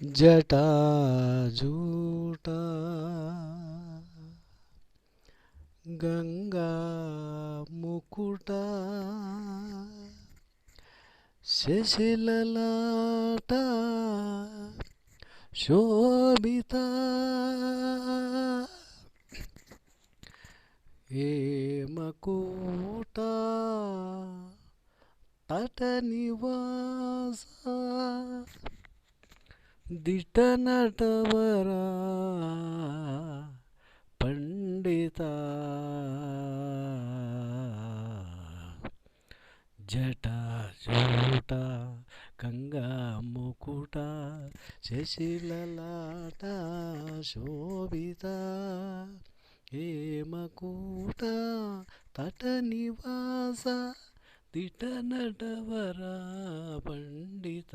जटा झूटा गंगा मुकुटा शिशिललाटा शोभिता हेमकूटा तटनिवासा దిట నటవరా పండిత జట జూట గంగా ముకుట శశిలలాట శోభిత హేమకూట తట నివాస ತಿಟನಟವರ ಪಂಡಿತ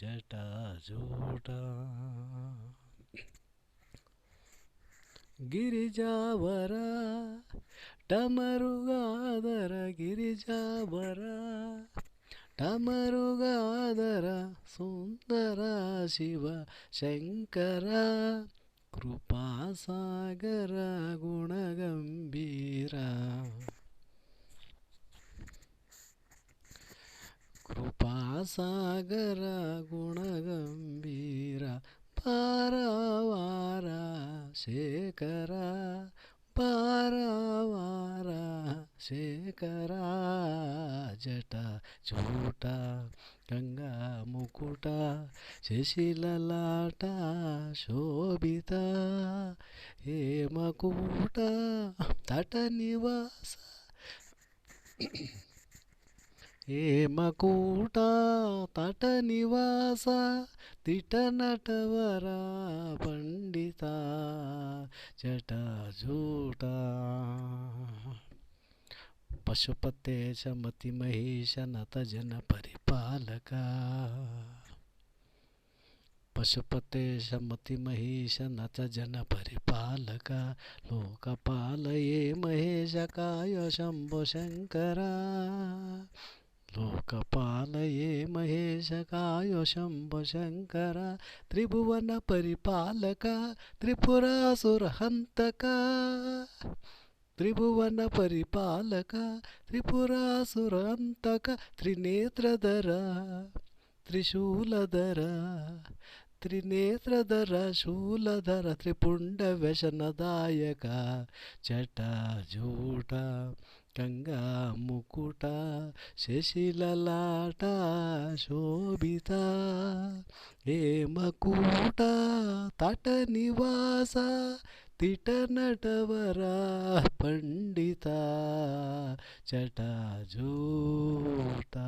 ಜಟಾಜೂಟ ಗಿರಿಜಾವರ ಟಮರುಗಾದರ ಗಿರಿಜಾವರ ಟಮರುಗಾದರ ಸುಂದರ ಶಿವ ಶಂಕರ ಕೃಪಾಸಾಗರ ಗುಣಗಂ కృపాసాగర గుణగంభీర పారవార శేఖర పారవార శేఖర జట చూట గంగా ముకుట శశిలలాట శోభిత హేమకూట తట నివాస हेमकूटा ताटनिवासा तिटनटवरा पंडिता चटा जटाजूटा पशुपते च मतिमहिष नतजनपरिपालका पशुपते च मतिमहिष लोकपाल लोकपालये महेश काय शंभो शंकरा. లోకపాలయే మహేశ కాయ శంకర త్రిభువన పరిపాలక త్రిపురాసురహంతక త్రిభువన పరిపాలక త్రిపురాసురహంతక త్రినేత్రధర త్రిశూలధర త్రినేత్రధర శూలధర త్రిపుండ వ్యసనదాయక జటాజూట గంగా ముకుట శశిలలాట శోభిత. ఏమకూట తట నివాస తిట నటవరా పండిత. జటాజూట